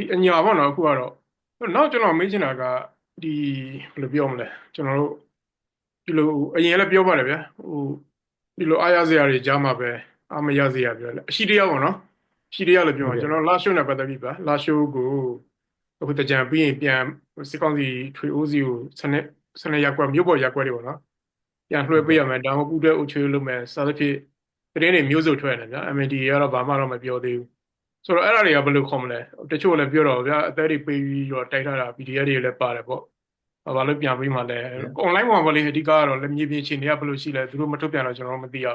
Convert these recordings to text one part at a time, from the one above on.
ဒီအညာပေါ့နော်အခုကတော့နောက်ကျွန်တော်မေးချင်တာကဒီဘယ်လိုပြောမလဲကျွန်တော်တို့ဒီလိုအရင်လည်းပြောပါတယ်ဗျာဟိုဒီလိုအားရစရာတွေကြားမှာပဲအားမရစရာပြောလဲအရှိတရားပေါ့နော်အရှိတရားလို့ပြောမှာကျွန်တော်လာရှိုးနဲ့ပတ်သက်ပြီးပါလာရှိုးကိုအခုတကြံပြီးရင်ပြန်စစ်ကောင်းစီထွေအိုးစီကိုစနစ်စနစ်ရက်ကွက်မြို့ပေါ်ရက်ကွက်တွေပေါ့နော်ပြန်လွှဲပေးရမယ်ဒါမှမဟုတ်ပူတဲ့အုပ်ချုပ်လုပ်မယ်စသဖြင့်သတင်းတွေမျိုးစုံထွက်နေတယ်ဗျာ MND ကတော့ဘာမှတော့မပြောသေးဘူး ဆိုတော့အဲ့ဒါတွေကဘယ်လိုခေါ်မလဲတချို့လည်းပြောတော့ဗျာအသက်တွေပေးပြီးတော့တိုက်ထားတာ PDF တွေလည်းပါတယ်ပေါ့ဘာလို့ပြန်ပြီးမှလဲ online မှာပေါ့လေအဓိကကတော့လက်မြေပြင်ချိန်တွေကဘယ်လိုရှိလဲသူတို့မထုတ်ပြန်တော့ကျွန်တော်မသိရ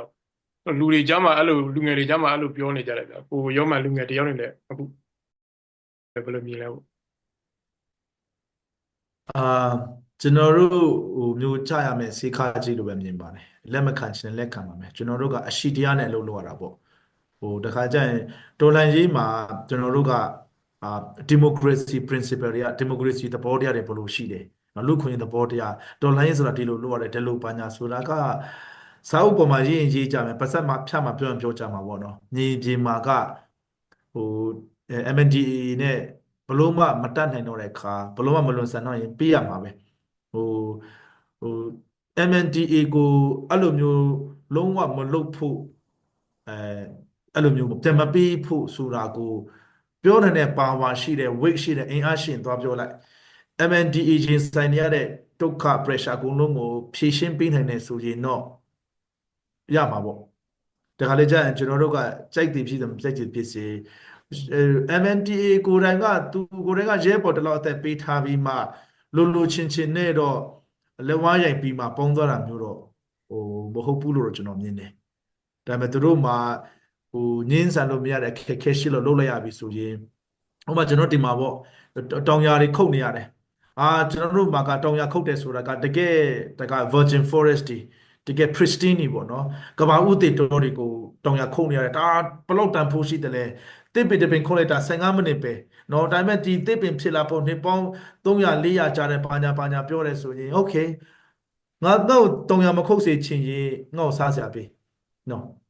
ဘူးလူတွေကြားမှာအဲ့လိုလူငယ်တွေကြားမှာအဲ့လိုပြောနေကြတယ်ဗျာကိုရောမှလူငယ်တယောက်နေလည်းအခုဘယ်လိုမြင်လဲပေါ့အာကျွန်တော်တို့ဟိုမျိုးကြရမယ်စေခါကြီးလိုပဲမြင်ပါတယ်လက်မခံချင်တဲ့လက်ခံပါမယ်ကျွန်တော်တို့ကအရှိတရားနဲ့အလုပ်လုပ်ရတာပေါ့ ဟိုတခါကျရင်တော်လှန်ရေးမှာကျွန်တော်တို့ကအာဒီမိုကရေစီ principle တွေကဒီမိုကရေစီသဘောတရားတွေဘယ်လိုရှိတယ်နော်လူခွင့်ရေးသဘောတရားတော်လှန်ရေးဆိုတာဒီလိုလုပ်ရတယ်ဒီလိုပါညာဆိုတာကစာအုပ်ပေါ်မှာရေးရင်ရေးကြမယ်ပတ်သက်မှာဖြတ်မှာပြောရင်ပြောကြမှာပေါ့နော်ညီဒီမှာကဟို MNDAA နဲ့ဘလို့မှမတတ်နိုင်တော့တဲ့ခါဘလို့မှမလွန်ဆန်တော့ရင်ပေးရမှာပဲဟိုဟို MNDAA ကိုအဲ့လိုမျိုးလုံးဝမလုပ်ဖို့အဲ အဲ့လိုမျိုးပြန်မပေးဖို့ဆိုတာကိုပြောနိုင်တဲ့ပါဝါရှိတဲ့ weight ရှိတဲ့အင်အားရှိရင်သွားပြောလိုက် MNDAA ချင်းဆိုင်နေရတဲ့ဒုက္ခ pressure အကုန်လုံးကိုဖြေရှင်းပေးနိုင်တယ်ဆိုရင်တော့ရမှာပေါ့တခါလေကြာရင်ကျွန်တော်တို့ကကြိုက်တယ်ဖြစ်တယ်မကြိုက်တယ်ဖြစ်စေ MNDAA ကိုယ်တိုင်ကသူကိုယ်တိုင်ကရဲပေါ်တလောက်အသက်ပေးထားပြီးမှလိုလိုချင်းချင်းနဲ့တော့လက်ဝါးရိုက်ပြီးမှပေါင်းသွားတာမျိုးတော့ဟိုမဟုတ်ဘူးလို့တော့ကျွန်တော်မြင်တယ်ဒါပေမဲ့သူတို့မှာ ဟိုငင်းဆန်လို့မရတဲ့အခက်အခဲရှိလို့လုပ်လိုက်ရပြီဆိုရင်ဥပမာကျွန်တော်ဒီမှာပေါ့တောင်ယာတွေခုတ်နေရတယ်အာကျွန်တော်တို့မှာကတောင်ယာခုတ်တယ်ဆိုတာကတကယ်တက virgin forest တွေတကယ် pristine တွေပေါ့နော်ကဘာဦးတေတော်တွေကိုတောင်ယာခုတ်နေရတယ်ဒါဘလောက်တန်ဖိုးရှိတယ်လဲတစ်ပင်တစ်ပင်ခုတ်လိုက်တာ15မိနစ်ပဲနော်ဒါပေမဲ့ဒီတစ်ပင်ဖြစ်လာပုံနှစ်ပေါင်း300 400ကြာတဲ့ဘာညာဘာညာပြောရဲဆိုရင် okay ငါတော့တောင်ယာမခုတ်စေချင်ရင်ငါ့ကိုစားစရာပေးနော်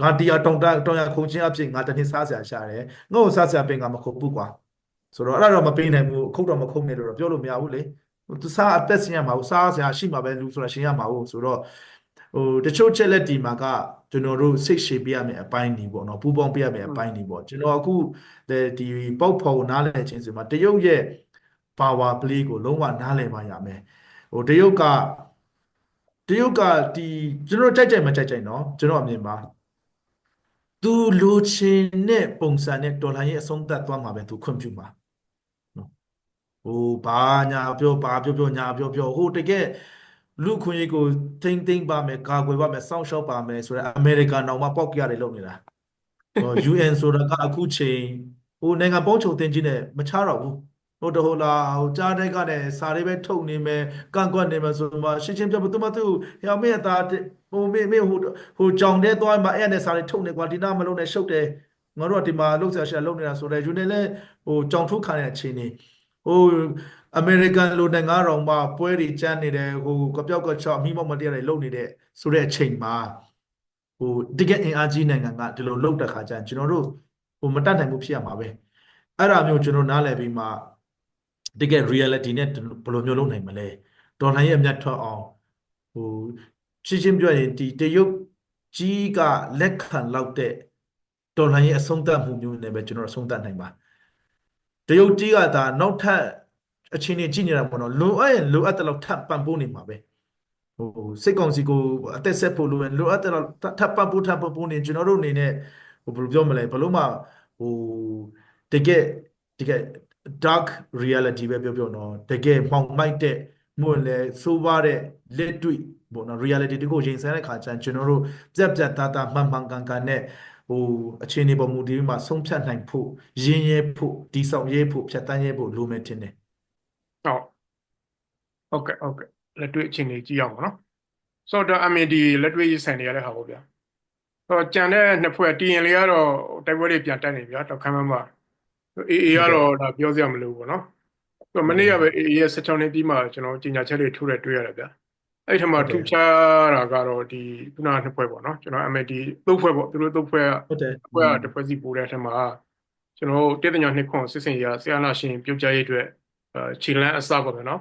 ငါတရားတောင်တတောင်ယာခုတ်ခြင်းအဖြစ်ငါတစ်နှစ်စားစရာရှာတယ်ငါ့ကိုစားစရာပေးငါမခုတ်ဘူးကွာဆိုတော့အဲ့ဒါတော့မပေးနိုင်ဘူးခုတ်တော့မခုတ်နဲ့လို့တော့ပြောလို့မရဘူးလေသူစားအသက်ရှင်ရမှာဘူးစားစရာရှိမှာပဲလူဆိုတာရှင်ရမှာဘူးဆိုတော့ဟိုတချို့ချက်လက်ဒီမှာကကျွန်တော်တို့စိတ်ရှည်ပေးရမယ့်အပိုင်းနေပေါ့နော်ပူပေါင်းပေးရမယ့်အပိုင်းနေပေါ့ကျွန်တော်အခုဒီပေါက်ဖော်နားလည်ခြင်းဆိုမှာတရုတ်ရဲ့ power play ကိုလုံးဝနားလည်မှရမယ်ဟိုတရုတ်ကတရုတ်ကဒီကျွန်တော်ကြိုက်ကြိုက်မကြိုက်ကြိုက်နော်ကျွန်တော်အမြင်ပါ သူလိုချင်တဲ့ပုံစံနဲ့ဒေါ်လာရဲ့အဆုံးသတ်သွားမှာပဲသူခွင့်ပြုမှာနော်ဟိုဘာညာပြောဘာပြောပြောညာပြောပြောဟိုတကယ်လူခွင့်ရေးကိုထိမ့်သိမ့်ပါမယ်ကာကွယ်ပါမယ်စောင့်ရှောက်ပါမယ်ဆိုတော့အမေရိကန်တော်မှပေါက်ကြရတယ်လုပ်နေတာဟို UN ဆိုတာကအခုချိန်ဟိုနိုင်ငံပေါင်းချုပ်တင်ကြီးနဲ့မချတော့ဘူး ဟိုတဟိုလာဟိုကြားတဲ့ကနဲ့စာလေးပဲထုတ်နေမယ်ကန့်ကွက်နေမယ်ဆိုမှရှင်းရှင်းပြဘသူမသူဟဲ့မင်းသားဟိုမင်းမင်းဟိုဟိုကြောင်တဲ့သွားမှအဲ့နဲ့စာလေးထုတ်နေကွာဒီနာမလုံးနဲ့ရှုပ်တယ်ငါတို့ကဒီမှာလှုပ်ရှားရှာလှုပ်နေတာဆိုတော့ယူနေလဲဟိုကြောင်ထုတ်ခံတဲ့အချိန်နေဟိုအမေရိကန်လိုနိုင်ငံတော်မှာပွဲတွေကျန်းနေတယ်ဟိုကပြောက်ကချောက်မိမောက်မတရားတွေလုပ်နေတဲ့ဆိုတဲ့အချိန်မှာဟိုတကယ်အင်အားကြီးနိုင်ငံကဒီလိုလှုပ်တဲ့ခါကျရင်ကျွန်တော်တို့ဟိုမတတ်နိုင်ဘူးဖြစ်ရမှာပဲအဲ့ဒါမျိုးကျွန်တော်နားလည်ပြီးမှ တကယ် reality နဲ့ဘယ်လိုမျိုးလုပ်နိုင်မလဲဒေါ်လာရဲ့အမြတ်ထွက်အောင်ဟိုရှင်းရှင်းပြောရင်ဒီတရုတ်ကြီးကလက်ခံလောက်တဲ့ဒေါ်လာရဲ့အဆုံးသတ်မှုမျိုးနဲ့ပဲကျွန်တော်အဆုံးသတ်နိုင်ပါတရုတ်ကြီးကဒါနောက်ထပ်အချင်းကြီးကြည့်နေတာပေါ့နော်လိုအပ်ရင်လိုအပ်တဲ့လောက်ထပ်ပံ့ပိုးနေမှာပဲဟိုစိတ်ကောင်းစီကိုအသက်ဆက်ဖို့လိုရင်လိုအပ်တဲ့လောက်ထပ်ပံ့ပိုးထပ်ပံ့ပိုးနေကျွန်တော်တို့အနေနဲ့ဟိုဘယ်လိုပြောမလဲဘယ်လို့မှဟိုတကယ်တကယ် dark reality ပဲပြောပြောနော်တကယ်မှောင်မိုက်တဲ့မို့လဲဆိုးပါတဲ့လက်တွေ့ပေါ့နော် reality တကိုရင်ဆိုင်တဲ့ခါကျရင်ကျွန်တော်တို့ပြက်ပြက်သားသားမှန်မှန်ကန်ကန်နဲ့ဟိုအခြေအနေပေါ်မူတည်ပြီးမှဆုံးဖြတ်နိုင်ဖို့ရင်းရဲဖို့တိဆောက်ရဲဖို့ဖြတ်တန်းရဲဖို့လိုမယ်ထင်တယ်ဟုတ်ဟုတ်ကဲ့ဟုတ်ကဲ့လက်တွေ့အခြေအနေကြည့်ရအောင်ပါနော်ဆိုတော့ MND လက်တွေ့ရေးဆိုင်နေရတဲ့ဟာပေါ့ဗျာဟောကြံတဲ့နှစ်ဖွဲ့ TN လေးကတော့တိုက်ပွဲတွေပြန်တက်နေဗျာတော့ခမ်းမမ AA ကတော့ဒါပြောစရာမလိုဘူးပေါ့နော်ဆိုတော့မနေ့ကပဲ AA ရဲ့16နှစ်ပြီးမှကျွန်တော်ကြီးညာချက်တွေထုတ်ရတွေ့ရတယ်ဗျာအဲ့ထက်မှထူးခြားတာကတော့ဒီခုနကနှစ်ဖွဲ့ပေါ့နော်ကျွန်တော် MND သုံးဖွဲ့ပေါ့သူတို့သုံးဖွဲ့ကဟုတ်တယ်အဖွဲ့ကတစ်ဖွဲ့စီပို့တဲ့အထက်မှာကျွန်တော်တို့တည်တညနှစ်ခွန်စစ်စင်ရဆရာနာရှင်ပြုတ်ကြရေးအတွက်အဲခြေလန်းအစပေါ့ဗျာနော်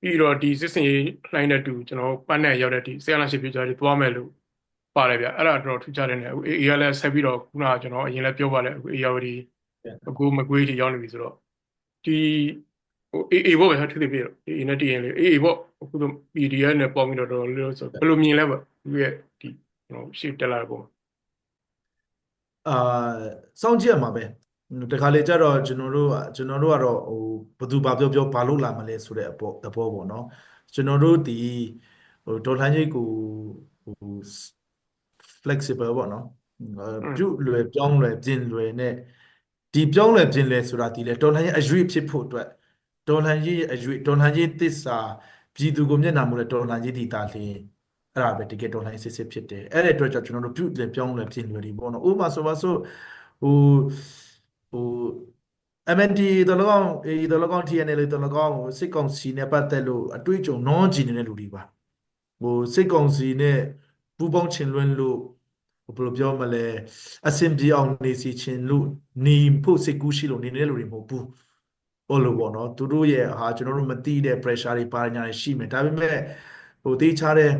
ပြီးတော့ဒီစစ်စင်ရေးလှိုင်းတဲ့တူကျွန်တော်တို့ပန်းနဲ့ရောက်တဲ့ဒီဆရာနာရှင်ပြုတ်ကြရေးသွားမယ်လို့ပါတယ်ဗျအဲ့ဒါတော့ထူးခြားတယ်ねအခုအေးရလည်းဆက်ပြီးတော့ခုနကကျွန်တော်အရင်လည်းပြောပါတယ်အခုအေးရဝတီ အခုမကွေးတီရောက်နေပြီဆိုတော့ဒီဟိုအေးအေးဘောပဲထူးထူးပြည့်တော့အေးနဲ့တည်ရင်လေအေးအေးဘောအခုတော့ PDF နဲ့ပေါင်းပြီးတော့တော်တော်လေးဆိုဘယ်လိုမြင်လဲပေါ့ဒီရဲ့ဒီကျွန်တော်ရှေ့တက်လာတဲ့ပုံအာစောင့်ကြည့်ရမှာပဲတခါလေကျတော့ကျွန်တော်တို့ကကျွန်တော်တို့ကတော့ဟိုဘသူဘာပြောပြောဘာလို့လာမလဲဆိုတဲ့အပေါ်သဘောပေါ့နော်ကျွန်တော်တို့ဒီဟိုဒေါ်လာကြီးကိုဟို flexible ပေါ့နော်အဲပြုတ်လွယ်ပြောင်းလွယ်ပြင်လွယ်နဲ့ ဒီပြောင်းလွယ်ပြင်လွယ်ဆိုတာဒီလေဒေါ်လာကြီးအရွေ့ဖြစ်ဖို့အတွက်ဒေါ်လာကြီးရဲ့အရွေ့ဒေါ်လာကြီးသစ္စာပြည်သူကိုမျက်နှာမူလဲဒေါ်လာကြီးဒီတာလင်းအဲ့ဒါပဲတကယ်တော်လှန်ရေးစစ်စစ်ဖြစ်တယ်အဲ့ဒီအတွက်ကြောင့်ကျွန်တော်တို့ပြုတ်လည်းပြောင်းလည်းပြင်လွယ်ဒီပေါ့နော်ဥပမာဆိုပါဆိုဟိုဟို MND တလောကောင်အေးတလောကောင် TNL တလောကောင်ဟိုစစ်ကောင်စီနဲ့ပတ်သက်လို့အတွေ့အကြုံ non ကြည်နေတဲ့လူတွေပါဟိုစစ်ကောင်စီနဲ့ပူးပေါင်းချင်လွန်းလို့ဟို ဘယ်လိုပြောမလဲအဆင်ပြေအောင်နေစီချင်လို့နေဖို့စိတ်ကူးရှိလို့နေတဲ့လူတွေမဟုတ်ဘူးဟိုလိုပေါ့နော်သူတို့ရဲ့ဟာကျွန်တော်တို့မသိတဲ့ pressure တွေပါညာတွေရှိမယ်ဒါပေမဲ့ဟိုတေးချတဲ့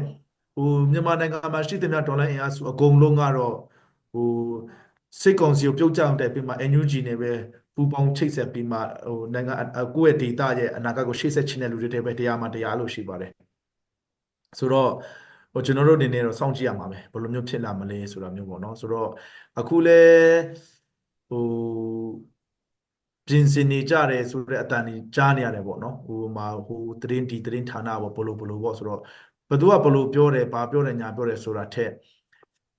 ဟိုမြန်မာနိုင်ငံမှာရှိတဲ့များဒေါ်လာအင်အားစုအကုန်လုံးကတော့ဟိုစစ်ကောင်စီကိုပြုတ်ကြအောင်တက်ပြီးမှ NUG နဲ့ပဲပူပေါင်းချိတ်ဆက်ပြီးမှဟိုနိုင်ငံအကိုယ့်ရဲ့ဒေတာရဲ့အနာဂတ်ကိုရှေ့ဆက်ချင်တဲ့လူတွေတွေပဲတရားမှတရားလို့ရှိပါတယ်ဆိုတော့ ဟိုကျွန်တော်တို့အနေနဲ့တော့စောင့်ကြည့်ရမှာပဲဘယ်လိုမျိုးဖြစ်လာမလဲဆိုတာမျိုးပေါ့နော်ဆိုတော့အခုလဲဟိုပြင်ဆင်နေကြတယ်ဆိုတဲ့အတန်ကြီးကြားနေရတယ်ပေါ့နော်ဟိုမှာဟိုသတင်းဒီသတင်းဌာနပေါ့ဘလို့ဘလို့ပေါ့ဆိုတော့ဘသူကဘလို့ပြောတယ်ဘာပြောတယ်ညာပြောတယ်ဆိုတာထက်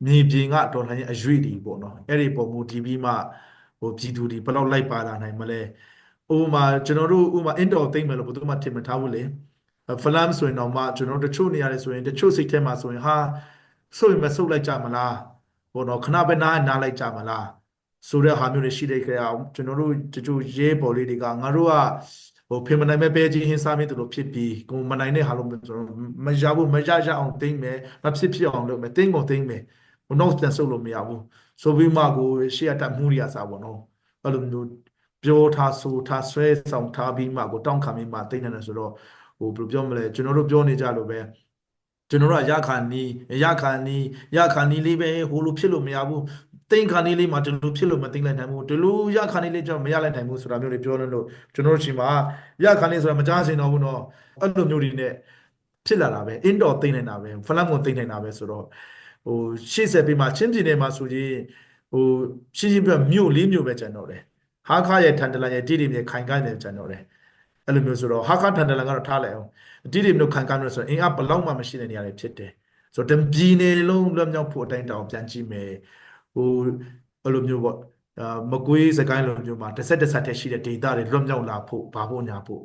မြေပြင်ကဒေါ်လာရဲ့အရွေ့တွေပေါ့နော်အဲ့ဒီပုံမူတည်ပြီးမှဟိုပြည်သူတွေဘယ်လောက်လိုက်ပါလာနိုင်မလဲဥပမာကျွန်တော်တို့ဥပမာ indoor သိမ့်မယ်လို့ဘယ်သူမှထင်မထားဘူးလေ ဖလမ်ဆိုရင်တော့မှကျွန်တော်တို့တချို့နေရာတွေဆိုရင်တချို့စိတ်ထဲမှာဆိုရင်ဟာဆိုရင်မဆုတ်လိုက်ကြမလားဟိုတော့ခဏပဲနားနားလိုက်ကြမလားဆိုတဲ့ဟာမျိုးတွေရှိတဲ့ခါအောင်ကျွန်တော်တို့တချို့ရဲဘော်လေးတွေကငါတို့ကဟိုဖေမနိုင်မဲ့ပဲချင်းဟင်းစားမင်းတို့လိုဖြစ်ပြီးကိုမနိုင်တဲ့ဟာလို့ကျွန်တော်မရဘူးမရရအောင်သိမ့်မယ်မဖြစ်ဖြစ်အောင်လုပ်မယ်သိမ့်ကုန်သိမ့်မယ်ဟိုနောက်ပြန်ဆုပ်လို့မရဘူးဆိုပြီးမှကိုရှေ့ရတက်မှုရစားပေါ့နော်အဲ့လိုမျိုးပြောထားဆိုထားဆွဲဆောင်ထားပြီးမှကိုတောင်းခံပြီးမှသိမ့်နေတယ်ဆိုတော့ ဟိုဘယ်လိုပြောမလဲကျွန်တော်တို့ပြောနေကြလို့ပဲကျွန်တော်တို့ကရခါနီးရခါနီးရခါနီးလေးပဲဟိုလိုဖြစ်လို့မရဘူးသိန်းခါနေလေးမှာဒီလိုဖြစ်လို့မသိလိုက်နိုင်ဘူးဒီလိုရခါနေလေးကျွန်တော်မရလိုက်နိုင်ဘူးဆိုတာမျိုးတွေပြောလို့ကျွန်တော်တို့ချိန်မှာရခါနေဆိုတာမကြားစင်တော့ဘူးเนาะအဲ့လိုမျိုးတွေနဲ့ဖြစ်လာတာပဲ indoor သိနေတာပဲဖလမ်ကိုသိနေတာပဲဆိုတော့ဟိုရှေ့ဆက်ပြီးမှချင်းပြည်နယ်မှာဆိုရင်ဟိုရှင်းရှင်းပြမြို့လေးမြို့ပဲကျန်တော့တယ်ဟာခါရဲ့ထန်တလန်ရဲ့တိတိမြေခိုင်ကိုင်းနေကျန်တော့တယ် အဲ့လိုမျိုးဆိုတော့ဟာခါထန်တလန်ကတော့ထားလိုက်အောင်တိတိမြို့ခိုင်ကိုင်းလို့ဆိုတော့အင်အားဘလောက်မှမရှိတဲ့နေရာတွေဖြစ်တယ်ဆိုတော့တပြည်နယ်လုံးလွတ်မြောက်ဖို့အတိုင်းတောင်ပြန်ကြည့်မယ်ဟိုအဲ့လိုမျိုးပေါ့အာမကွေးစကိုင်းလိုမျိုးမှာတစ်ဆက်တစ်ဆက်တည်းရှိတဲ့ data တွေလွတ်မြောက်လာဖို့ဘာဖို့ညာဖို့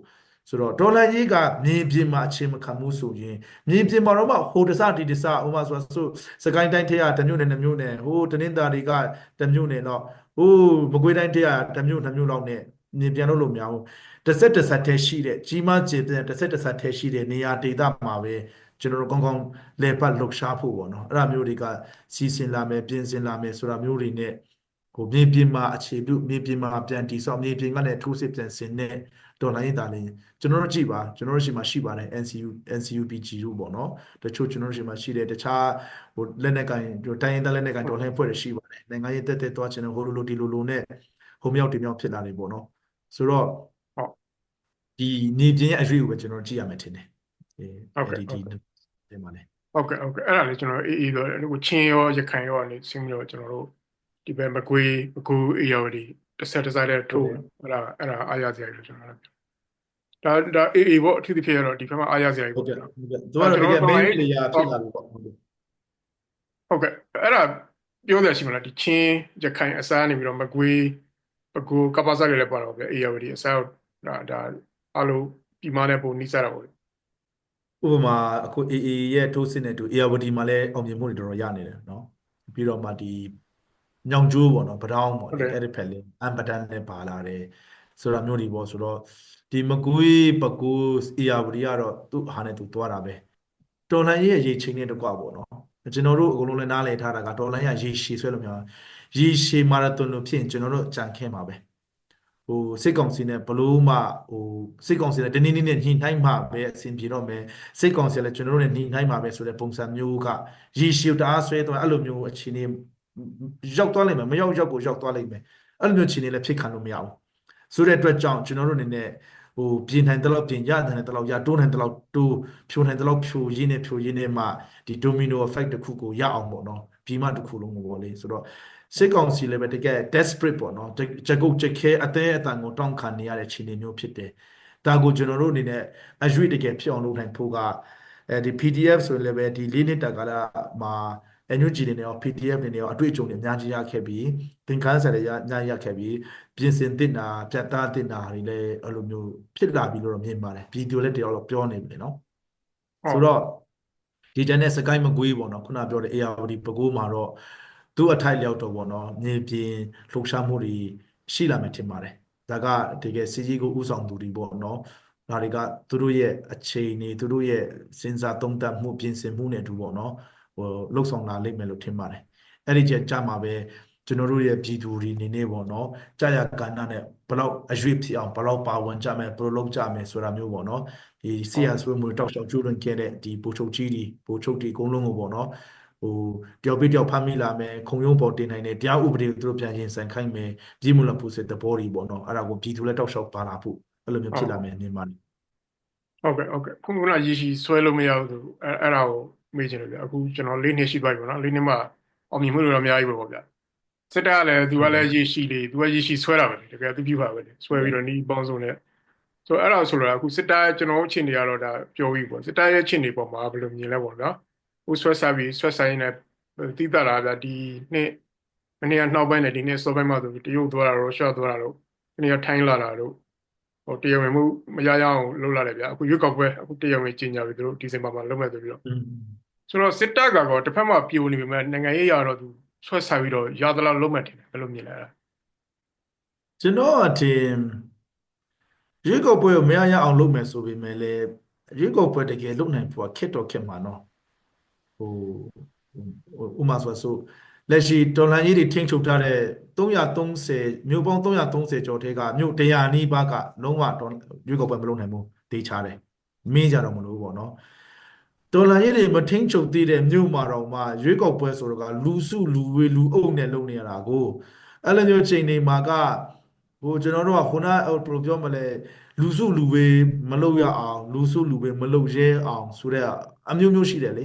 ဆိုတော့ဒေါ်လာကြီးကမြေပြင်မှာအခြေမခံမှုဆိုရင်မြေပြင်မှာတော့မှဟိုတစဒီတစဥပမာဆိုဆိုစကိုင်းတိုင်းထက်ကတစ်မျိုးနဲ့တစ်မျိုးနဲ့ဟိုတနင်္သာရီကတစ်မျိုးနဲ့တော့ဟိုမကွေးတိုင်းထက်ကတစ်မျိုးတစ်မျိုးလောက်နဲ့ မြေပြန်လို့လို့မရဘူးတစ်ဆက်တစ်ဆက်တည်းရှိတဲ့ကြီးမားကျယ်တဲ့တစ်ဆက်တစ်ဆက်တည်းရှိတဲ့နေရာဒေသမှာပဲကျွန်တော်တို့ကောင်းကောင်းလဲပတ်လှုပ်ရှားဖို့ပေါ့နော်အဲ့ဒါမျိုးတွေကစီစဉ်လာမယ်ပြင်ဆင်လာမယ်ဆိုတာမျိုးတွေနဲ့ဟိုမြေပြင်မှာအခြေပြုမြေပြင်မှာပြန်တည်ဆောက်မြေပြင်ကလည်းထိုးစစ်ပြန်ဆင်တဲ့ဒေါ်လာရေးတာလေးကျွန်တော်တို့ကြည့်ပါကျွန်တော်တို့ရှိမှရှိပါတယ် NCU NCUPG တို့ပေါ့နော်တချို့ကျွန်တော်တို့ရှိမှရှိတယ်တခြားဟိုလက်နက်ကင်ဟိုတိုင်းရင်းသားလက်နက်ကင်ဒေါ်လာဖွဲ့တွေရှိပါတယ်နိုင်ငံရေးတက်တက်သွားချင်တဲ့ဟိုလိုလိုဒီလိုလိုနဲ့ဟိုမြောက်ဒီမြောက်ဖြစ်လာနေပေါ့နော် ဆိုတော့ဟုတ်ဒီနေပြင်ရဲ့အရွေးကိုပဲကျွန်တော်တို့ကြည့်ရမယ်ထင်တယ်အေဟုတ်ကဲ့ဒီဟုဒီတ်ကဲ့ဒီမှာလေဟုတ်ကဲ့ဟုတ်ကဲ့အဲ့ဒါလေးကျွန်တော်အေးအေးပြောတယ်အခုချင်းရောရခိုင်ရောကနေဆင်းပြီးတော့ကျွန်တော်တို့ဒီဘက်မကွေးမကူအေရောဒီတစ်ဆက်တစ်စိုက်တဲ့ထိုးအဲ့ဒါအဲ့ဒါအားရစရာကြီးလို့ကျွန်တော်လည်းပြောဒါဒါအေးအေးပေါ့အထူးသဖြင့်ကတော့ဒီဘက်မှာအားရစရာကြီးဟုတ်ပေါ့ကဲ့နော်ဟုတ်ကဲ့သူကတော့တကယ် main player ဖြစ်လာပြီပေါ့ဟုတ်ကဲ့ဟုတ်ကဲ့အဲ့ဒါပြောစရာရှိမလားဒီချင်းရခိုင်အစားနေပြီးတော့မကွေး မကူကပ္ပစားတွေလည်းပါတော့ဗျအေရောဒီအစားဒါဒါအလိုဒီမားနဲ့ပုံနှိစတာပေါ့ ဥပမာအခု AA ရဲ့ထိုးစစ်နဲ့တူ ARD မှာလည်းအောင်မြင်မှုတွေတော်တော်ရနေတယ်เนาะပြီးတော့မှဒီညောင်ကျိုးပေါ့เนาะပတောင်းပေါ့ ဟုတ်တယ် အဲ့ဒီဖက်လေးအမ်ပတန်လည်းပါလာတယ်ဆိုတာမျိုးတွေပေါ့ဆိုတော့ဒီမကွေးပကူ ARD ကတော့သူ့ဟာနဲ့သူသွားတာပဲတော်လိုင်းရဲ့ရေချိန်နဲ့တကွပေါ့เนาะကျွန်တော်တို့အကုန်လုံးလည်းနားလည်ထားတာကတော်လိုင်းရဲ့ရေရှည်ဆွဲလို့မ ရဘူးရေရှည်မာရသွန်လို့ဖြစ်ရင်ကျွန်တော်တို့ကြံခဲ့မှာပဲဟိုစိတ်ကောင်စီနဲ့ဘလို့မှဟိုစိတ်ကောင်စီနဲ့တနည်းနည်းနဲ့ညှိနှိုင်းမှပဲအဆင်ပြေတော့မယ်စိတ်ကောင်စီလည်းကျွန်တော်တို့နဲ့ညှိနှိုင်းမှပဲဆိုတဲ့ပုံစံမျိုးကရေရှည်တအားဆွဲသွားအဲ့လိုမျိုးအခြေအနေရောက်သွားလိမ့်မယ်မရောက်ရောက်ကိုရောက်သွားလိမ့်မယ်အဲ့လိုမျိုးအခြေအနေလည်းဖြစ်ခံလို့မရဘူးဆိုတဲ့အတွက်ကြောင့်ကျွန်တော်တို့အနေနဲ့ဟိုပြင်နိုင်တဲ့လောက်ပြင်ရနိုင်တဲ့လောက်ရတိုးနိုင်တဲ့လောက်တိုးဖြိုနိုင်တဲ့လောက်ဖြိုရင်းနဲ့ဖြိုရင်းနဲ့မှဒီ domino effect တစ်ခုကိုရအောင်ပေါ့နော်ပြီးမှတစ်ခုလုံးကိုပေါ့လေဆိုတော့ စစ်ကောင်စီလည်းပဲတကယ် desperate ပေါ့နော်ချက်ကုတ်ချက်ခဲအသေးအတန်ကိုတောင်းခံနေရတဲ့ခြေအနေမျိုးဖြစ်တယ်ဒါကိုကျွန်တော်တို့အနေနဲ့အရွေတကယ်ဖြစ်အောင်လုပ်နိုင်ဖို့ကအဲဒီ PDF ဆိုရင်လည်းပဲဒီလေးနှစ်တာကာလမှာ NUG တွေနဲ့ရော PDF တွေနဲ့ရောအတွေ့အကြုံတွေအများကြီးရခဲ့ပြီးသင်ခန်းစာတွေရအများကြီးရခဲ့ပြီးပြင်ဆင်တင်တာပြတ်သားတင်တာတွေလည်းအဲ့လိုမျိုးဖြစ်လာပြီလို့တော့မြင်ပါတယ်ဗီဒီယိုလည်းတယောက်တော့ပြောနေပြီနော်ဆိုတော့ဒီတန်းနဲ့စကိုင်းမကွေးပေါ့နော်ခုနပြောတဲ့ ARD ပကိုးမှာတော့ သူ့အထိုက်လျောက်တော့ပေါ့နော်မြေပြင်လှုပ်ရှားမှုတွေရှိလာမယ်ထင်ပါတယ်ဒါကတကယ်စီကြီးကိုဥဆောင်သူတွေပေါ့နော်ဒါတွေကသူတို့ရဲ့အခြေအနေသူတို့ရဲ့စဉ်းစားသုံးသပ်မှုပြင်ဆင်မှုနဲ့အတူပေါ့နော်ဟိုလှုပ်ဆောင်လာလိမ့်မယ်လို့ထင်ပါတယ်အဲ့ဒီချက်ကြမှာပဲကျွန်တော်တို့ရဲ့ပြည်သူတွေနေနေပေါ့နော်ကြာရကဏ္ဍနဲ့ဘလောက်အရွေ့ဖြစ်အောင်ဘလောက်ပါဝင်ကြမယ်ဘယ်လိုလုပ်ကြမယ်ဆိုတာမျိုးပေါ့နော်ဒီဆီယာဆွေးမှုတောက်လျှောက်ကျူးလွန်ခဲ့တဲ့ဒီပိုချုပ်ကြီးတွေပိုချုပ်တွေအကုန်လုံးကိုပေါ့နော် ဟိုတယောက်ပြီးတယောက်ဖမ်းမိလာမယ်ခုံရုံးပေါ်တင်နိုင်တယ်တရားဥပဒေကိုသူတို့ပြန်ရင်ဆိုင်ခိုင်းမယ်ပြည်မှုလပူစစ်တဘောတွေပေါ့နော်အဲ့ဒါကိုပြည်သူလည်းတောက်လျှောက်ပါလာဖို့အဲ့လိုမျိုးဖြစ်လာမယ်မြင်ပါတယ်ဟုတ်ကဲ့ဟုတ်ကဲ့ခုနကရေရှည်ဆွဲလို့မရဘူးဆိုအဲအဲ့ဒါကိုမေးချင်တယ်ဗျအခုကျွန်တော်၄နှစ်ရှိသွားပြီပေါ့နော်၄နှစ်မှအောင်မြင်မှုတွေတော့အများကြီးပဲပေါ့ဗျစစ်တပ်ကလည်းသူကလည်းရေရှည်လေးသူကရေရှည်ဆွဲတာပဲတကယ်သူပြပါပဲဆွဲပြီးတော့နီးပေါင်းစုံနဲ့ဆိုအဲ့ဒါဆိုတော့အခုစစ်တပ်ကျွန်တော်ချင်းတွေကတော့ဒါပြောပြီးပေါ့စစ်တပ်ရဲ့ချင်းတွေပေါ်မှာဘယ်လိုမြင်လဲပေါ့နော် ဟိုဆွဲစားပြီးဆွဲဆိုင်နဲ့တိတလာဗျဒီနှစ်မနေ့ကနှောက်ပိုင်းနဲ့ဒီနေ့စောပိုင်းမှဆိုပြီးတရုတ်သွားတာတော့ရှော့သွားတာတော့ဒီနေ့ကထိုင်းလာတာတော့ဟိုတရားဝင်မှုမရရအောင်လုပ်လာတယ်ဗျာအခုရွက်ကောက်ပွဲအခုတရားဝင်ကြီးညာပြီသူတို့ဒီဇင်ဘာမှာလုပ်မယ်ဆိုပြီးတော့อืมဆိုတော့စစ်တပ်ကတော့တစ်ဖက်မှာပြိုနေပြီမဲ့နိုင်ငံရေးရတော့သူဆွဲဆိုင်ပြီးတော့ရသလားလုပ်မှတ်တယ်ဘယ်လိုမြင်လဲအဲ့ဒါကျွန်တော်အထင်ရွေးကောက်ပွဲကိုမရရအောင်လုပ်မယ်ဆိုပေမဲ့လည်းရွေးကောက်ပွဲတကယ်လုပ်နိုင်ဖို့ကခက်တော့ခက်မှာနော် ဟိုဟိုဥမာဆိုဆိုလက်ရှိဒေါ်လာကြီးတွေထိန်းချုပ်ထားတဲ့330မြို့ပေါင်း330ကျော်ထဲကမြို့100နီးပါးကလုံးဝဒေါ်ရွေးကောက်ပွဲမလုပ်နိုင်ဘူးဒေးချတယ်မင်းကြတော့မလို့ပေါ့နော်ဒေါ်လာကြီးတွေမထိန်းချုပ်သေးတဲ့မြို့မှာတော့မှရွေးကောက်ပွဲဆိုတော့ကလူစုလူဝေးလူအုပ်နဲ့လုပ်နေရတာကိုအဲ့လိုမျိုးချိန်တွေမှာကဟိုကျွန်တော်တို့ကခုနဟိုဘယ်လိုပြောမလဲလူစုလူဝေးမလုပ်ရအောင် လူစုလူဝေးမလုပ်ရဲအောင်ဆိုတဲ့အမျိုးမျိုးရှိတယ်လေ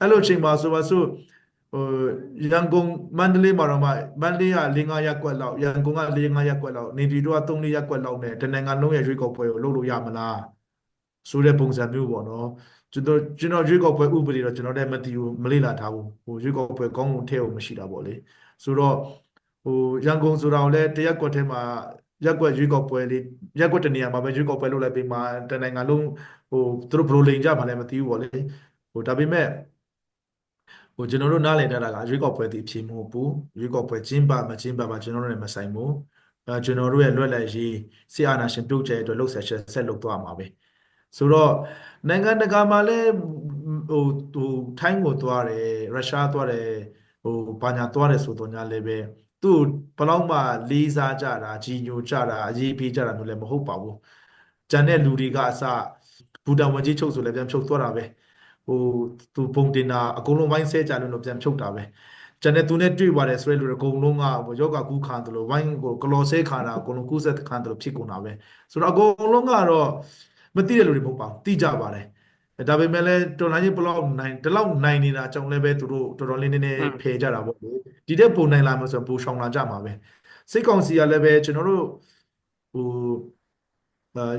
အဲ့လိုချိန်မှာဆိုပါစို့ဟိုရန်ကုန်မန္တလေးမှာတော့မှမန္တလေးက၄၅ရပ်ကွက်လောက်ရန်ကုန်က၄၅ရပ်ကွက်လောက်နေပြည်တော်က၃၄ရပ်ကွက်လောက်နဲ့တနင်္ဂနွေလုံးရဲ့ရွေးကောက်ပွဲကိုလုပ်လို့ရမလားဆိုတဲ့ပုံစံမျိုးပေါ့နော်ကျွန်တော်ကျွန်တော်ရွေးကောက်ပွဲဥပဒေတော့ကျွန်တော်လည်းမသိဘူးမလေ့လာထားဘူးဟိုရွေးကောက်ပွဲကောင်းကုန်ထဲအောင်မရှိတာပေါ့လေဆိုတော့ဟိုရန်ကုန်ဆိုတာကိုလည်းတရက်ကွက်ထဲမှာရက်ကွက်ရွေးကောက်ပွဲလေးရက်ကွက်တနေရာမှာပဲရွေးကောက်ပွဲလုပ်လိုက်ပြီးမှတနိုင်ငံလုံးဟိုသူတို့ဘယ်လိုလိန်ကြမှာလဲမသိဘူးပေါ့လေဟိုဒါပေမဲ့ ဟိုကျွန်တော်တို့နားလည်ထားတာကရွေးကောက်ပွဲတည်အဖြစ်မဟုတ်ဘူးရွေးကောက်ပွဲကျင်းပမကျင်းပပါကျွန်တော်တို့လည်းမဆိုင်ဘူးအဲကျွန်တော်တို့ရဲ့လွတ်လပ်ရေးဆီအာနာရှင်ပြုတ်ကျဲအတွက်လှုပ်ဆက်ချက်ဆက်လုပ်သွားမှာပဲဆိုတော့နိုင်ငံတကာမှာလည်းဟိုဟိုထိုင်းကိုသွားတယ်ရုရှားသွားတယ်ဟိုဘာညာသွားတယ်ဆိုတော့ညာလည်းပဲသူ့ဘလောက်မှလေးစားကြတာကြီးညိုကြတာအရေးပေးကြတာမျိုးလည်းမဟုတ်ပါဘူးဂျန်တဲ့လူတွေကအစဘူတန်ဝန်ကြီးချုပ်ဆိုလည်းပြန်ဖြုတ်သွားတာပဲ ဟိုသူပုံတင်တာအကုန်လုံးဝိုင်းဆဲကြလို့ပြန်ဖြုတ်တာပဲကျန်တဲ့သူနဲ့တွေ့ပါတယ်ဆိုတဲ့လူတွေအကုန်လုံးကဟိုယောဂကူးခံတယ်လို့ဝိုင်းကိုကလော်ဆဲခါတာအကုန်လုံးကူးဆက်ခံတယ်လို့ဖြစ်ကုန်တာပဲဆိုတော့အကုန်လုံးကတော့မသိတဲ့လူတွေမဟုတ်ပါဘူးသိကြပါတယ်ဒါပေမဲ့လည်းတော်လိုင်းကြီးဘလောက်နိုင်ဒီလောက်နိုင်နေတာကြောင့်လည်းပဲသူတို့တော်တော်လေးနည်းနည်းဖယ်ကြတာပေါ့လေဒီတဲ့ပုံနိုင်လာမှဆိုရင်ပိုရှောင်လာကြမှာပဲစိတ်ကောင်စီကလည်းပဲကျွန်တော်တို့ဟိုအာ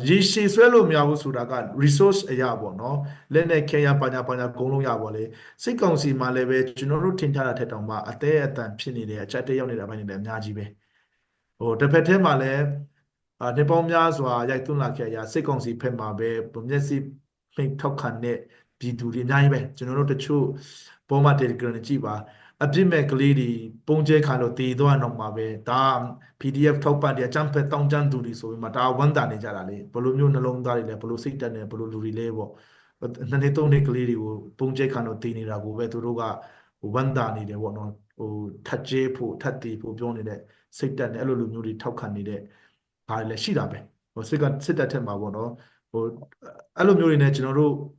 ရေရှည်ဆွဲလို့မရဘူးဆိုတာက resource အရာပေါ့နော်လက်နဲ့ခဲရပါညာပါညာအကုန်လုံးရပါလေစိတ်ကောင်စီမှာလည်းပဲကျွန်တော်တို့ထင်ထားတာထက်တောင်မှအသေးအတန်ဖြစ်နေတယ်အချက်တရောက်နေတာပိုင်းနေလည်းအများကြီးပဲဟိုတစ်ဖက်ထဲမှာလည်းအာနေပေါင်းများစွာရိုက်သွင်းလာခဲ့ရစိတ်ကောင်စီဖက်မှာပဲမျက်စိဖိတ်ထောက်ခံတဲ့ပြည်သူတွေအများကြီးပဲကျွန်တော်တို့တချို့ပေါ်မှာ Telegram ကြည့်ပါ အပြစ်မဲ့ကလေးတွေပုံကျဲခံလို့တည်သွားတော့မှာပဲဒါ PDF ထောက်ပံ့တဲ့အကြမ်းဖက်တောင်းကျမ်းသူတွေဆိုပြီးမှဒါဝန်တာနေကြတာလေဘယ်လိုမျိုးနှလုံးသားတွေလဲဘယ်လိုစိတ်တက်နေဘယ်လိုလူတွေလဲပေါ့နှစ်နှစ်သုံးနှစ်ကလေးတွေကိုပုံကျဲခံလို့တည်နေတာကိုပဲသူတို့ကဟိုဝန်တာနေတယ်ပေါ့နော်ဟိုထတ်ကျေးဖို့ထတ်တီဖို့ပြောနေတဲ့စိတ်တက်နဲ့အဲ့လိုလိုမျိုးတွေထောက်ခံနေတဲ့ဘာတွေလဲရှိတာပဲဟိုစစ်ကစစ်တက်ထက်မှာပေါ့နော်ဟိုအဲ့လိုမျိုးတွေနဲ့ကျွန်တော်တို့အဲ့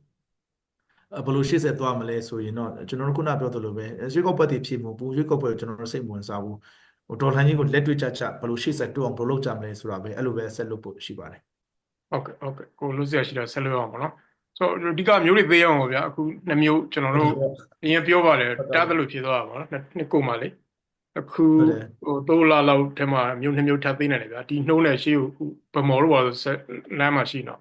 ဘယ်လိုရှေ့ဆက်သွားမလဲဆိုရင်တော့ကျွန်တော်တို့ခုနပြောသလိုပဲရွေးကောက်ပွဲတည်ဖြစ်မှုဘူးရွေးကောက်ပွဲကိုကျွန်တော်တို့စိတ်မဝင်စားဘူးဟိုဒေါ်လာကြီးကိုလက်တွေ့ချချဘယ်လိုရှေ့ဆက်တိုးအောင်ဘယ်လိုလုပ်ကြမလဲဆိုတာပဲအဲ့လိုပဲဆက်လုပ်ဖို့ရှိပါတယ်ဟုတ်ကဲ့ဟုတ်ကဲ့ကိုလို့စရာရှိတာဆက်လို့ရအောင်ပေါ့နော်ဆိုတော့အဓိကမျိုးတွေသေးအောင်ပေါ့ဗျာအခုနှစ်မျိုးကျွန်တော်တို့အရင်ပြောပါတယ်တားတယ်လို့ဖြေသွားတာပေါ့နော်နှစ်နှစ်ကိုမှလေအခုဟုတ်တယ်ဟိုတိုးလာလောက်ထဲမှာမျိုးနှစ်မျိုးထပ်သေးနေတယ်ဗျာဒီနှုံးနဲ့ရှေးကိုအခုဗမော်လို့ပါဆိုဆက်လမ်းမှာရှိတော့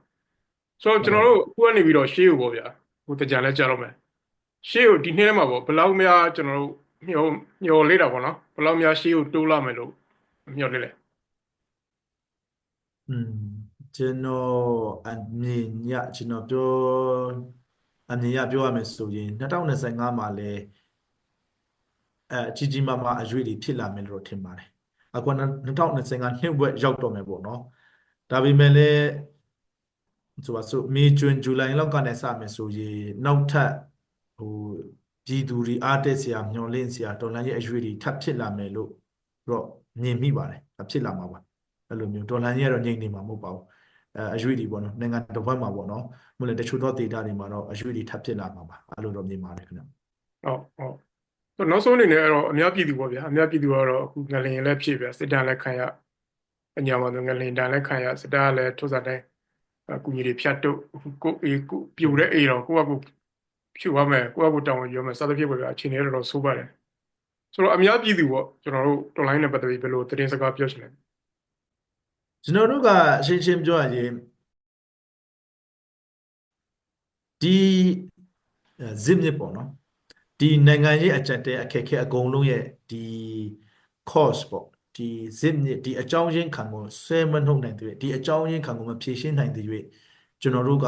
ဆိုတော့ကျွန်တော်တို့အခုကနေပြီးတော့ရှေးကိုပေါ့ဗျာ ဟိုတကြံလဲကြားတော့မယ်ရှေးကိုဒီနှစ်ထဲမှာပေါ့ဘယ်လောက်များကျွန်တော်တို့မျောမျောလေးတာပေါ့နော်ဘယ်လောက်များရှေးကိုတိုးလာမယ်လို့မျောလေးလဲอืมကျွန်တော်အမြင်ညကျွန်တော်ပြောအမြင်ရပြောရမယ်ဆိုရင်2025မှာလဲအဲအကြီးကြီးမားမားအရွေးတွေဖြစ်လာမယ်လို့ထင်ပါတယ်အခု2025နှစ်ဝက်ရောက်တော့မယ်ပေါ့နော်ဒါပေမဲ့လည်း ဆိုပါစို့မေကျွန်းဇူလိုင်လောက်ကနေစမယ်ဆိုရင်နောက်ထပ်ဟိုပြည်သူတွေအားတက်စရာမျှော်လင့်စရာတော်လှန်ရေးအရွေးတွေထပ်ဖြစ်လာမယ်လို့တော့မြင်မိပါတယ်ဖြစ်လာမှာပါအဲ့လိုမျိုးဒေါ်လာကြီးကတော့ငြိမ်နေမှာမဟုတ်ပါဘူးအဲအရွေးတွေပေါ့နော်နိုင်ငံတစ်ဝက်မှာပေါ့နော်မဟုတ်လေတချို့သောဒေတာတွေမှာတော့အရွေးတွေထပ်ဖြစ်လာမှာပါအဲ့လိုတော့မြင်ပါတယ်ခင်ဗျဟုတ်ဟုတ်ဆိုတော့နောက်ဆုံးအနေနဲ့အဲ့တော့အများပြည်သူပေါ့ဗျာအများပြည်သူကတော့အခုငလင်လည်းဖြစ်ဗျာစစ်တမ်းလည်းခံရအညာမှာဆိုငလင်တန်လည်းခံရစစ်တမ်းလည်းထုစားတိုင်း အကူကြီးတွေဖြတ်တုတ်အခုကိုအေးကိုပြိုတဲ့အေးတော့ကိုကကိုဖြူရမယ်ကိုကကိုတောင်းဝင်ပြောမယ်စသဖြင့်ပေါ့ဗျာအခြေအနေတော့ဆိုးပါတယ်ဆိုတော့အများပြည်သူပေါ့ကျွန်တော်တို့ online နဲ့ပတ်သက်ပြီးဘယ်လိုသတင်းစကားပြောချင်လဲကျွန်တော်တို့ကအရှင်းရှင်းပြောရရင်ဒီဇစ်မြစ်ပေါ့နော်ဒီနိုင်ငံရေးအကြက်တဲအခက်အခဲအကုန်လုံးရဲ့ဒီ cost ပေါ့ ဒီဇစ်မြစ်ဒီအကြောင်းရင်းခံကိုဆွဲမနှုတ်နိုင်တဲ့ဒီအကြောင်းရင်းခံကိုမဖြေရှင်းနိုင်တဲ့၍ကျွန်တော်တို့က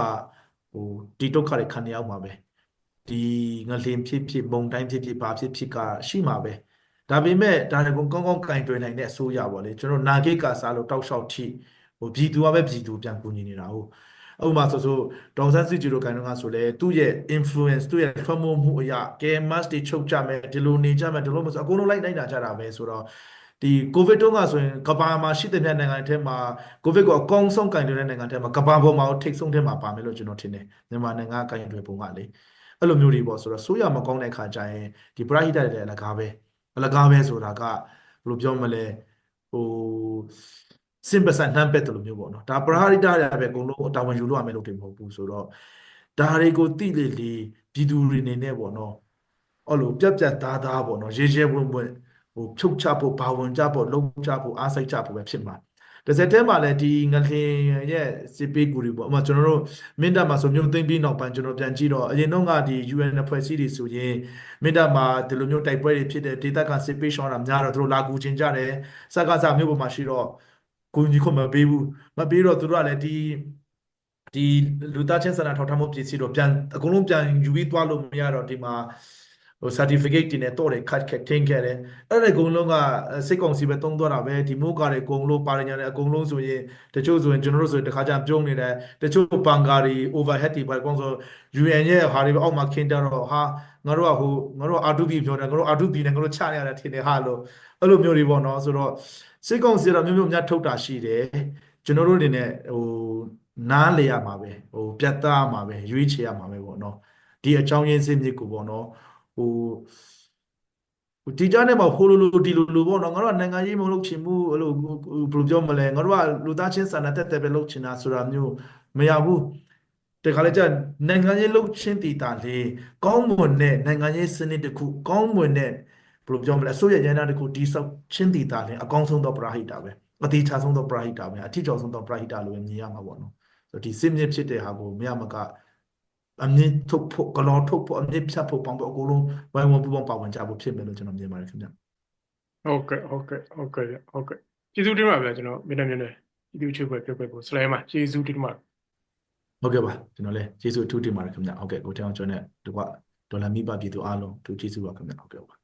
ဟိုဒီဒုက္ခတွေခံရအောင်ပါပဲဒီငလင်ဖြစ်ဖြစ်မုန်တိုင်းဖြစ်ဖြစ်ဘာဖြစ်ဖြစ်ကရှိမှာပဲဒါပေမဲ့ဒါတွေကိုကောင်းကောင်းကင်တွယ်နိုင်တဲ့အစိုးရပေါ့လေကျွန်တော်နာဂိတ်ကစားလို့တောက်လျှောက်ထိဟိုပြည်သူကပဲပြည်သူပြန်ကူညီနေတာဟုတ်ဥပမာဆိုဆိုဒေါန်ဆန်းစုကြည်တို့ကန်တော့ကဆိုလဲသူ့ရဲ့ influence သူ့ရဲ့ထွန်းမိုးမှုအရာကဲ mass တွေချုပ်ကြမယ်ဒီလိုနေကြမယ်ဒီလိုမဆိုအကုန်လုံးလိုက်နိုင်တာကြတာပဲဆိုတော့ ဒီကိုဗစ်တုန်းကဆိုရင်ကမ္ဘာမှာရှိတဲ့နိုင်ငံတွေထဲမှာကိုဗစ်ကိုအကောင်းဆုံးကင်တွယ်တဲ့နိုင်ငံထဲမှာကမ္ဘာပေါ်မှာထိပ်ဆုံးထဲမှာပါမယ်လို့ကျွန်တော်ထင်တယ်မြန်မာနိုင်ငံကကင်တွယ်ပုံကလေအဲ့လိုမျိုးတွေပေါ့ဆိုတော့ဆိုးရမကောင်းတဲ့ခါကျရင်ဒီပရိဟိတတွေလည်းအလကားပဲအလကားပဲဆိုတာကဘယ်လိုပြောမလဲဟိုစင်ပစနှမ်းပက်တယ်လို့မျိုးပေါ့နော်ဒါပရိဟိတတွေပဲအကုန်လုံးတာဝန်ယူလို့ရမယ်လို့တင်မဟုတ်ဘူးဆိုတော့ဒါတွေကိုတိလေလေပြည်သူတွေနေနဲ့ပေါ့နော်အဲ့လိုပြက်ပြက်သားသားပေါ့နော်ရေရဲပွင့်ပွင့် ဟိုဖြုတ်ချဖို့ဘာဝင်ကြဖို့လုံးချဖို့အားစိတ်ချဖို့ပဲဖြစ်မှာတစ်စက်တည်းမှာလည်းဒီငလင်ရဲ့စစ်ပေးကူတွေပေါ့အမှကျွန်တော်တို့မင်းတပ်မှာဆိုမြို့သိမ်းပြီးနောက်ပိုင်းကျွန်တော်ပြန်ကြည့်တော့အရင်တော့ကဒီ UN အဖွဲ့အစည်းတွေဆိုရင်မင်းတပ်မှာဒီလိုမျိုးတိုက်ပွဲတွေဖြစ်တဲ့ဒေသခံစစ်ပေးရှောင်းတာများတော့သူတို့လာကူချင်ကြတယ်စကားစမြို့ပေါ်မှာရှိတော့ကိုကြီးခွန်မပေးဘူးမပေးတော့သူတို့ကလည်းဒီဒီလူသားချင်းစာနာထောက်ထားမှုပစ္စည်းတော့ပြန်အကုန်လုံးပြန်ယူပြီးသွားလို့မရတော့ဒီမှာ ဟို certificate တင်နဲ့တော့တယ် cut cut ထင်းခဲ့တယ်အဲ့ဒါအကုန်လုံးကစိတ်ကောင်စီပဲတုံးသွားတာပဲဒီမိုးကားတွေအကုန်လုံးပါရညာတွေအကုန်လုံးဆိုရင်တချို့ဆိုရင်ကျွန်တော်တို့ဆိုရင်တခါကျပြုံးနေတယ်တချို့ပန်ကာတွေ overhead တွေပဲအကုန်ဆို UN ရဲ့ဟာတွေပဲအောက်မှာခင်းတတော့ဟာငါတို့ကဟိုငါတို့ R2B ပြောတယ်ငါတို့ R2B နဲ့ငါတို့ချနေရတယ်ထင်တယ်ဟာလို့အဲ့လိုမျိုးတွေပေါ့နော်ဆိုတော့စိတ်ကောင်စီကတော့မျိုးမျိုးများထုတ်တာရှိတယ်ကျွန်တော်တို့အနေနဲ့ဟိုနားလေရမှာပဲဟိုပြတ်သားမှာပဲရွေးချယ်ရမှာပဲပေါ့နော်ဒီအကြောင်းရင်းစစ်မြစ်ကိုပေါ့နော် ဟိုဟိုဒီကြားနဲ့မှာဟိုလိုလိုဒီလိုလိုပေါ့နော်ငါတို့ကနိုင်ငံရေးမလုပ်ချင်ဘူးအဲ့လိုဟိုဘယ်လိုပြောမလဲငါတို့ကလူသားချင်းစာနာတက်တက်ပဲလုပ်ချင်တာဆိုတာမျိုးမရဘူးတခါလေကျနိုင်ငံရေးလုပ်ချင်းတည်တာလေကောင်းမွန်တဲ့နိုင်ငံရေးစနစ်တစ်ခုကောင်းမွန်တဲ့ဘယ်လိုပြောမလဲအစိုးရရန်တာတစ်ခုဒီဆောက်ချင်းတည်တာလေအကောင်းဆုံးသောပရာဟိတာပဲအတိချဆုံးသောပရာဟိတာပဲအထီကျော်ဆုံးသောပရာဟိတာလို့မြင်ရမှာပေါ့နော်ဆိုတော့ဒီစစ်မြစ်ဖြစ်တဲ့ဟာကိုမရမက အမြင့်ထုတ်ဖို့ကလောထုတ်ဖို့အမြင့်ဖြတ်ဖို့ပေါင်းဖို့အကုန်လုံးဝိုင်းဝန်းပူးပေါင်းပါဝင်ကြဖို့ဖြစ်မယ်လို့ကျွန်တော်မြင်ပါတယ်ခင်ဗျဟုတ်ကဲ့ဟုတ်ကဲ့ဟုတ်ကဲ့ဗျဟုတ်ကဲ့ကျေးဇူးတင်ပါဗျာကျွန်တော်မြေတမ်းမြေနဲ့ဒီ YouTube ပဲပြောပြဖို့ slide မှာကျေးဇူးတင်ပါဟုတ်ကဲ့ပါကျွန်တော်လည်းကျေးဇူးအထူးတင်ပါတယ်ခင်ဗျဟုတ်ကဲ့ကိုထအောင်ကျော်နဲ့ဒီကဒေါ်လာမိဘပြည်သူအားလုံးအထူးကျေးဇူးပါခင်ဗျဟုတ်ကဲ့ပါ